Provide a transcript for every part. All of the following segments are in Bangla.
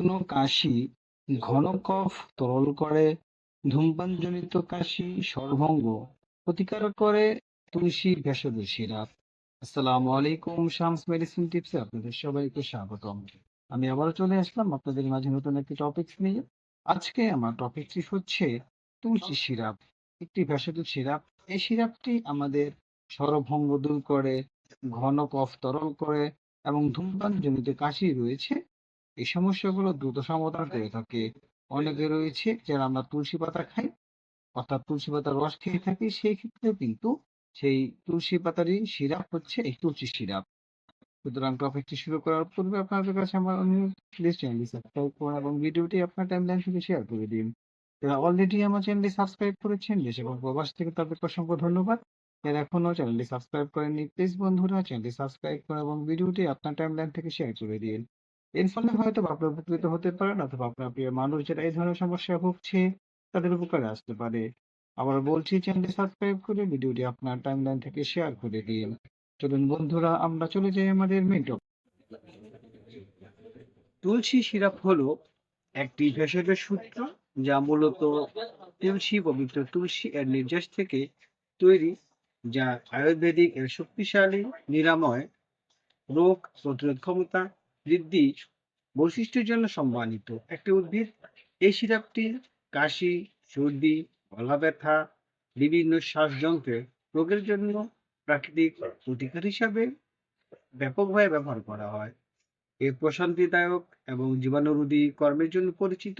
শুকনো কাশি ঘন কফ তরল করে, ধূমপানজনিত কাশি স্বরভঙ্গ প্রতিকার করে তুলসী ভেষজ সিরাপ আসসালামু আলাইকুম, শামস মেডিসিন টিপসে আপনাদের সবাইকে স্বাগতম। আমি আবারও চলে আসলাম আপনাদের মাঝে নতুন একটি টপিকস নিয়ে। আজকে আমার টপিকটি হচ্ছে তুলসী সিরাপ একটি ভেষজ সিরাপ এই সিরাপটি আমাদের স্বরভঙ্গ দূর করে, ঘন কফ তরল করে এবং ধূমপান জনিত কাশি রয়েছে এই সমস্যাগুলো দ্রুত সমাধান করে থাকে। অনেকে রয়েছে যারা আমরা তুলসী পাতা খাই, অর্থাৎ তুলসী পাতার রস খেয়ে থাকি, সেই ক্ষেত্রে কিন্তু সেই তুলসী পাতারই সিরাপ হচ্ছে এই তুলসী সিরাপ। সুতরাং টপিকটি শুরু করার পূর্বে আপনাদের কাছে আমার অনুরোধ প্লিজ চ্যানেলটি সাবস্ক্রাইব করুন এবং ভিডিওটি আপনার টাইমলাইন থেকে শেয়ার করে দিন। যারা অলরেডি আমার চ্যানেলটি সাবস্ক্রাইব করেছেন, দেশ এবং প্রবাস থেকে তাদেরকে অসংখ্য ধন্যবাদ। যারা এখনও চ্যানেলটি সাবস্ক্রাইব করেননি প্লিজ বন্ধুরা চ্যানেলটি সাবস্ক্রাইব করুন এবং ভিডিওটি আপনার টাইমলাইন থেকে শেয়ার করে দিন। এর ফলে হয়তো বা আপনার উপকৃত হতে পারেন অথবা আপনার প্রিয় মানুষ যারা এই ধরনের সমস্যায় ভুগছে, তাদের উপকারে আসতে পারে। আবার বলছি চ্যানেলটি সাবস্ক্রাইব করে ভিডিওটি আপনার টাইমলাইন থেকে শেয়ার করে দিন। চলুন বন্ধুরা, আমরা চলে যাই আমাদের মেন তুলসী সিরাপ হলো একটি ভেষজ সূত্র যা মূলত তুলসী, পবিত্র তুলসী এর নির্যাস থেকে তৈরি, যা আয়ুর্বেদিক এর শক্তিশালী, নিরাময়, রোগ প্রতিরোধ ক্ষমতা বৃদ্ধি বৈশিষ্ট্যের জন্য সম্মানিত। একটি উদ্ভিদ, এই সিরাপটি কাশি, সর্দি, গলা ব্যথা, বিভিন্ন শ্বাসযন্ত্রের রোগের জন্য প্রাকৃতিক প্রতিকার হিসাবে ব্যাপকভাবে ব্যবহার করা হয়। এর প্রশান্তিদায়ক এবং জীবাণুরোধী কর্মের জন্য পরিচিত।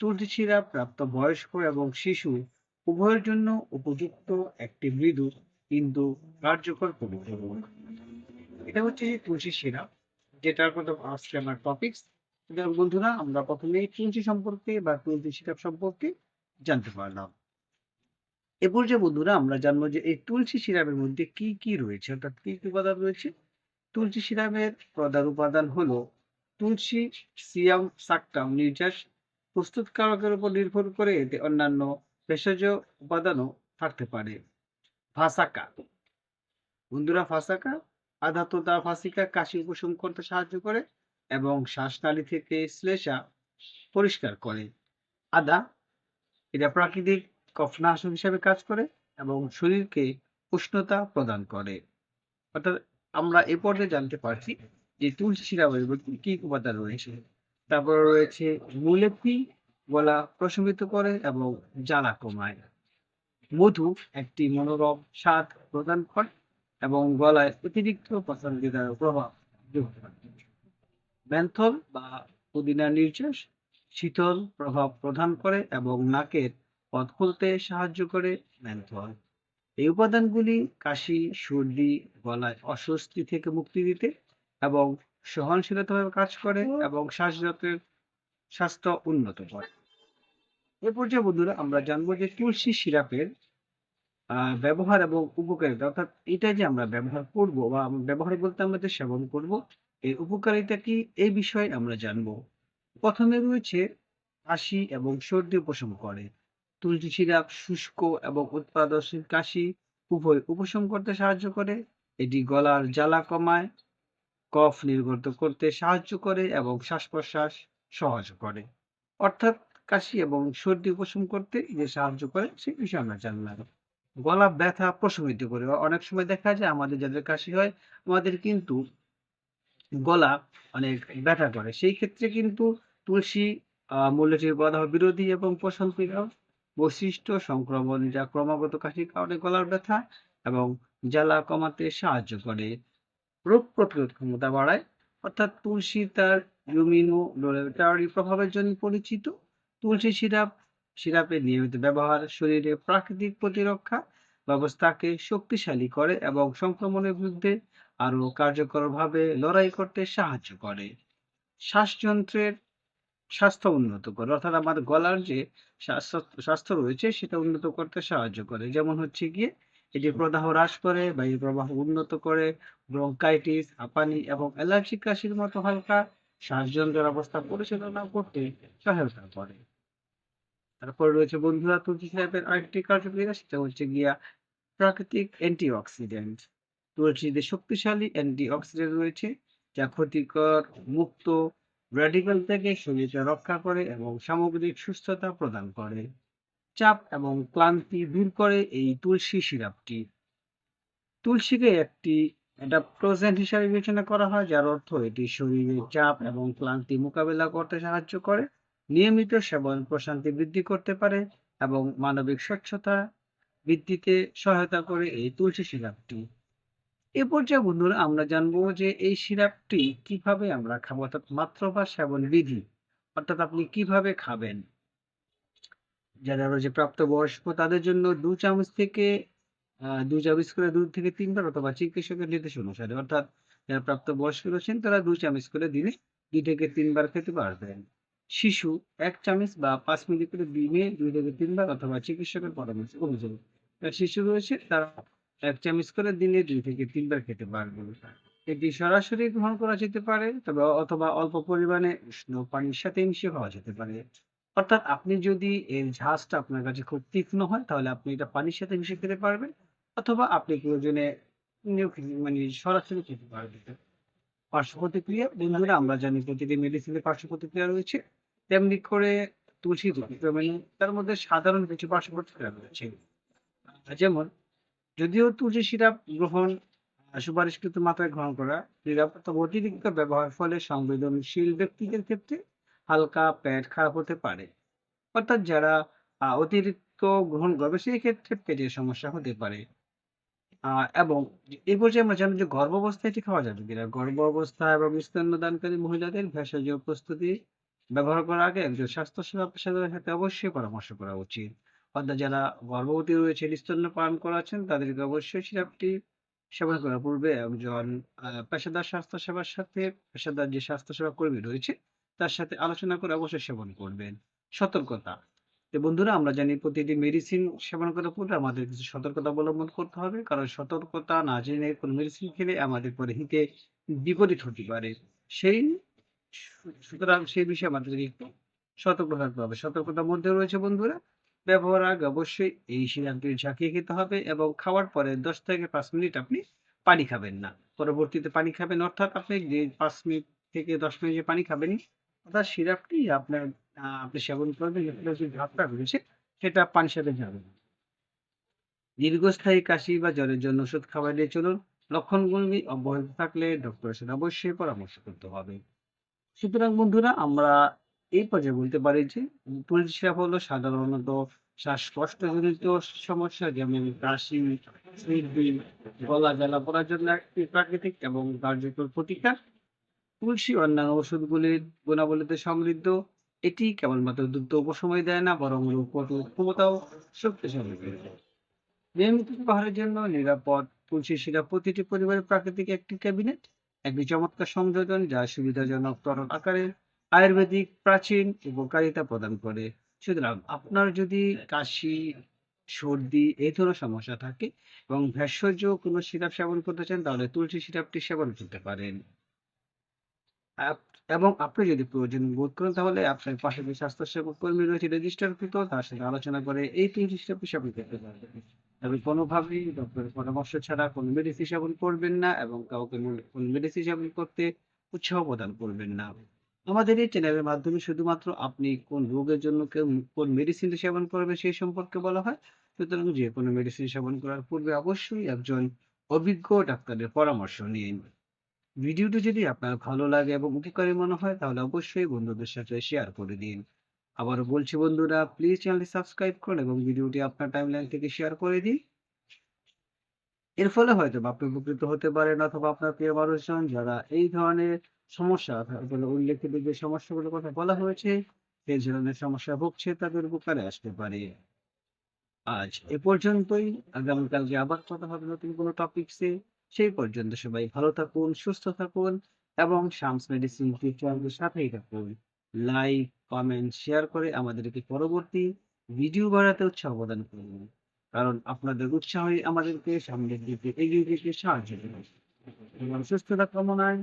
তুলসী সিরাপ প্রাপ্ত বয়স্ক এবং শিশু উভয়ের জন্য উপযুক্ত একটি মৃদু, কিন্তু কার্যকর এটা হচ্ছে যে তুলসী সিরাপ। যেটার কথা আজকে আমার টপিকস বন্ধুরা, আমরা প্রথমে তুলসী সম্পর্কে বা তুলসী সিরাপ সম্পর্কে জানতে পারলাম। এ পর্যায়ে বন্ধুরা, আমরা জানব যে এই তুলসী সিরাপের মধ্যে কি কি রয়েছে, অর্থাৎ কি কি উপাদান রয়েছে? তুলসী সিরাপের প্রধান উপাদান হলো তুলসী সিয়াম সাকটাম নির্যাস প্রস্তুতকারকের উপর নির্ভর করে এতে অন্যান্য ভেষজ উপাদানও থাকতে পারে। ভাসাকা, বন্ধুরা ফাসাকা আধাততা ফাসিকা, কাশি উপশম করতে সাহায্য করে এবং শ্বাসনালী থেকে শ্লেষা পরিষ্কার করে। আদা, এটা প্রাকৃতিক কফনাশক হিসাবে কাজ করে এবং শরীরকে উষ্ণতা প্রদান করে। অর্থাৎ আমরা এ পর্যায়ে জানতে পারছি যে তুলসী মধ্যে কি উপাদান রয়েছে। তারপর রয়েছে মুলেপি, গলা প্রশমিত করে এবং জ্বালা কমায়। মধু একটি মনোরম স্বাদ প্রদান করে। এবং গলায় অতিরিক্ত পছন্দিদার প্রভাব যোগ ম্যান্থল বা পুদিনা নির্যাস শীতল প্রভাব প্রদান করে এবং নাকের পথ খুলতে সাহায্য করে ম্যান্থল এই উপাদানগুলি কাশি, সর্দি, গলায় অস্বস্তি থেকে মুক্তি দিতে এবং সহনশীলতাভাবে কাজ করে এবং শ্বাসযন্ত্রের স্বাস্থ্য উন্নত করে। এ পর্যায়ে বন্ধুরা আমরা জানব যে তুলসী সিরাপের ব্যবহার এবং উপকারিতা, অর্থাৎ এটা যে আমরা ব্যবহার করব বা ব্যবহার বলতে আমরা যে সেবন করব এর উপকারিতা কি? এই বিষয়ে আমরা জানব। প্রথমে রয়েছে কাশি এবং সর্দি উপশম করে। তুলসী সিরাপ, শুষ্ক এবং উৎপাদনশীল কাশি উভয় উপশম করতে সাহায্য করে। এটি গলার জ্বালা কমায়, কফ নির্গত করতে সাহায্য করে এবং শ্বাস প্রশ্বাস সহজ করে। অর্থাৎ কাশি এবং সর্দি উপশম করতে যে সাহায্য করে, সেই বিষয়ে আমরা জানলাম। গলা ব্যথা প্রশমিত করে। অনেক সময় দেখা যায় আমাদের যাদের কাশি হয়, আমাদের কিন্তু গলা অনেক ব্যথা করে। সেই ক্ষেত্রে কিন্তু তুলসী মূল্যটির বাধা বিরোধী এবং প্রশান্তিকর বৈশিষ্ট্য সংক্রমণ যা ক্রমাগত কাশির কারণে গলার ব্যথা এবং জ্বালা কমাতে সাহায্য করে। রোগ প্রতিরোধ ক্ষমতা বাড়ায়, অর্থাৎ তুলসী তার ইউমিনো প্রভাবের জন্য পরিচিত। তুলসী সিরাপ সিরাপের নিয়মিত ব্যবহার শরীরে প্রাকৃতিক প্রতিরক্ষা ব্যবস্থাকে শক্তিশালী করে এবং সংক্রমণের বিরুদ্ধে আরও কার্যকরভাবে লড়াই করতে সাহায্য করে। শ্বাসযন্ত্রের স্বাস্থ্য উন্নত করে। অর্থাৎ আমাদের গলার যে স্বাস্থ্য রয়েছে সেটা উন্নত করতে সাহায্য করে। যেমন হচ্ছে গিয়ে এটি প্রদাহ হ্রাস করে, বায়ু প্রবাহ উন্নত করে, ব্রঙ্কাইটিস হাঁপানি এবং অ্যালার্জিক কাশির মতো হালকা শ্বাসযন্ত্রের অবস্থা পরিচালনা করতে সহায়তা করে। তারপর রয়েছে বন্ধুরা তুলসী সাহেবের আরেকটি কার্যকারিতা সেটা হচ্ছে গিয়া প্রাকৃতিক অ্যান্টিঅক্সিডেন্ট তুলসীতে শক্তিশালী অ্যান্টিঅক্সিডেন্ট রয়েছে, যা ক্ষতিকর, মুক্ত রেডিক্যাল থেকে শরীরকে রক্ষা করে এবং সামগ্রিক সুস্থতা প্রদান করে। চাপ এবং ক্লান্তি দূর করে এই তুলসী সিরাপটি। তুলসীকে একটি অ্যাডাপ্টোজেন্ট হিসাবে বিবেচনা করা হয়, যার অর্থ এটি শরীরের চাপ এবং ক্লান্তি মোকাবেলা করতে সাহায্য করে। নিয়মিত সেবন প্রশান্তি বৃদ্ধি করতে পারে এবং মানবিক স্বচ্ছতা বৃদ্ধিতে সহায়তা করে এই তুলসী সিরাপটি। এ পর্যায়ে বন্ধুরা আমরা জানব যে এই সিরাপটি কীভাবে আমরা খাব অর্থাৎ মাত্র বা সেবন বিধি, অর্থাৎ আপনি কীভাবে খাবেন? যারা রয়েছে প্রাপ্তবয়স্ক, তাদের জন্য দু চামচ থেকে দু চামচ করে দু থেকে তিনবার অথবা চিকিৎসকের নির্দেশ অনুসারে, অর্থাৎ যারা প্রাপ্তবয়স্ক রয়েছেন, তারা দু চামচ করে দিনে দুই থেকে তিনবার খেতে পারবেন। শিশু এক চামচ বা পাঁচ মিলি করে দিনে দুই থেকে তিনবার অথবা চিকিৎসকের পরামর্শ যারা শিশু রয়েছে, তারা এক চামচ করে দিনে দুই থেকে তিনবার খেতে পারবে। এটি সরাসরি গ্রহণ করা যেতে পারে, তবে অথবা অল্প পরিমাণে উষ্ণ পানির সাথে মিশিয়ে খাওয়া যেতে পারে। অর্থাৎ আপনি যদি এর ঝাঁজটা আপনার কাছে খুব তীক্ষ্ণ হয়, তাহলে আপনি এটা পানির সাথে মিশিয়ে খেতে পারবেন, অথবা আপনি প্রয়োজনে মানে সরাসরি খেতে পারবেন। পার্শ্ব প্রতিক্রিয়া, বন্ধুরা, আমরা জানি প্রতিটি মেডিসিনের পার্শ্ব প্রতিক্রিয়া রয়েছে। তেমনি করে তুলসী মানে তার মধ্যে সাধারণ কিছু পার্শ্ব প্রতিক্রিয়া রয়েছে। যেমন, যদিও তুলসী সিরাপ গ্রহণ সুপারিশকৃত মাত্রায় গ্রহণ করা নিরাপদ তবে অতিরিক্ত ব্যবহার ফলে সংবেদনশীল ব্যক্তিদের ক্ষেত্রে হালকা পেট খারাপ হতে পারে। অর্থাৎ যারা অতিরিক্ত গ্রহণ করবে, সেই ক্ষেত্রে পেটের সমস্যা হতে পারে। এবং এই পর্যায়ে আমরা জানি যে গর্ভাবস্থায় এটি খাওয়া যাবে কিনা। গর্ভাবস্থা এবং স্তন্যদানকারী মহিলাদের ভেষজ প্রস্তুতি ব্যবহার করার আগে একজন স্বাস্থ্যসেবা পেশাদারের সাথে অবশ্যই পরামর্শ করা উচিত। অর্থাৎ যারা গর্ভবতী রয়েছে স্তন্য পান করাচ্ছেন, তাদেরকে অবশ্যই সিরাপটি সেবন করার পূর্বে একজন পেশাদার স্বাস্থ্যসেবার সাথে পেশাদার যে স্বাস্থ্যসেবা কর্মী রয়েছে, তার সাথে আলোচনা করে অবশ্যই সেবন করবেন। সতর্কতা। তো বন্ধুরা, আমরা জানি প্রতিটি মেডিসিন সেবন করার পূর্বে আমাদের কিছু সতর্কতা অবলম্বন করতে হবে। কারণ সতর্কতা না জেনে কোনো মেডিসিন খেলে আমাদের পরে হিতে বিপরীত হতে পারে। সেই সুতরাং সেই বিষয়ে আমাদেরকে একটু সতর্ক থাকতে হবে। সতর্কতার মধ্যে রয়েছে বন্ধুরা, ব্যবহার আগে অবশ্যই এই সিরাপটি ঝাঁকিয়ে খেতে হবে এবং খাওয়ার পরে দশ থেকে পাঁচ মিনিট আপনি পানি খাবেন না। পরবর্তীতে পানি খাবেন, অর্থাৎ আপনি যে পাঁচ মিনিট থেকে দশ মিনিট পানি খাবেন অর্থাৎ সিরাপটি আপনার আপনি সেবন করবেন যে ভাবটা রয়েছে, সেটা পানির সাথে যাবে না। দীর্ঘস্থায়ী কাশি বা জ্বরের জন্য ওষুধ খাবার নিয়ে চলুন, লক্ষণগুলি অব্যাহত থাকলে ডক্টরের সাথে অবশ্যই পরামর্শ করতে হবে। সুতরাং বন্ধুরা, আমরা এই পর্যায়ে বলতে পারি যে সিরাপ হলো সাধারণত শ্বাসকষ্টজনিত সমস্যা, যেমন কাশি গলা জ্বালা পড়ার জন্য একটি প্রাকৃতিক এবং কার্যকর প্রতিকার। তুলসী অন্যান্য ওষুধগুলির গুণাবলীতে সমৃদ্ধ। এটি কেবলমাত্র দ্রুত উপসময় দেয় না, বরং রোগ ক্ষমতাও শক্তিশালী করে দেয়। নিয়মিত ব্যবহারের জন্য নিরাপদ, তুলসী সিরাপ প্রতিটি পরিবারের প্রাকৃতিক একটি ক্যাবিনেট। একটি চমৎকার সংযোজন যা সুবিধাজনক তরল আকারে আয়ুর্বেদিক, প্রাচীন উপকারিতা প্রদান করে। সুতরাং আপনার যদি কাশি, সর্দি, এই ধরনের সমস্যা থাকে এবং ভেষজ কোনো সিরাপ সেবন করতে চান, তাহলে তুলসী সিরাপটি সেবন করতে পারেন। এবং আপনি যদি প্রয়োজন বোধ করেন, তাহলে আপনার পাশে যে স্বাস্থ্যসেবা কর্মী রয়েছে, রেজিস্টারকৃত, তার সাথে আলোচনা করে এই তিনটি সিরাপটি সেবন করতে পারবেন। তবে কোনোভাবেই ডক্টরের পরামর্শ ছাড়া কোনো মেডিসিন সেবন করবেন না এবং কাউকে কোনো মেডিসিন সেবন করতে উৎসাহ প্রদান করবেন না। আমাদের এই চ্যানেলের মাধ্যমে শুধুমাত্র আপনি কোন রোগের জন্য কেউ কোন মেডিসিন সেবন করবে সেই সম্পর্কে বলা হয়। সুতরাং যে কোনো মেডিসিন সেবন করার পূর্বে অবশ্যই একজন অভিজ্ঞ ডাক্তারের পরামর্শ নিন। ভিডিওটি যদি আপনার ভালো লাগে এবং উপকারী মনে হয় তাহলে অবশ্যই বন্ধুদের সাথে শেয়ার করে দিন। আবারও বলছি বন্ধুরা প্লিজ চ্যানেলটি সাবস্ক্রাইব করুন এবং ভিডিওটি আপনার টাইমলাইন থেকে শেয়ার করে দিন। এর ফলে হয়তো আপনি উপকৃত হতে পারেন অথবা আপনার প্রিয় মানুষজন যারা এই ধরনের সমস্যা উল্লেখিত যে সমস্যাগুলোর কথা বলা হয়েছে, সেই ধরনের সমস্যা ভুগছে তাদের উপকারে আসতে পারে। আজ এ পর্যন্তই। আগামীকালকে আবার কথা হবে নতুন কোনো টপিকসে সেই পর্যন্ত সবাই ভালো থাকুন, সুস্থ থাকুন এবং শামস মেডিসিন টিচারদের সাথেই থাকুন। লাইক কমেন্ট শেয়ার করে আমাদেরকে পরবর্তী ভিডিও বানাতে উৎসাহ প্রদান করবেন কারণ আপনাদের উৎসাহই আমাদেরকে সামনের দিকে এগিয়ে যেতে সাহায্য করবে। সুস্থতা কামনায়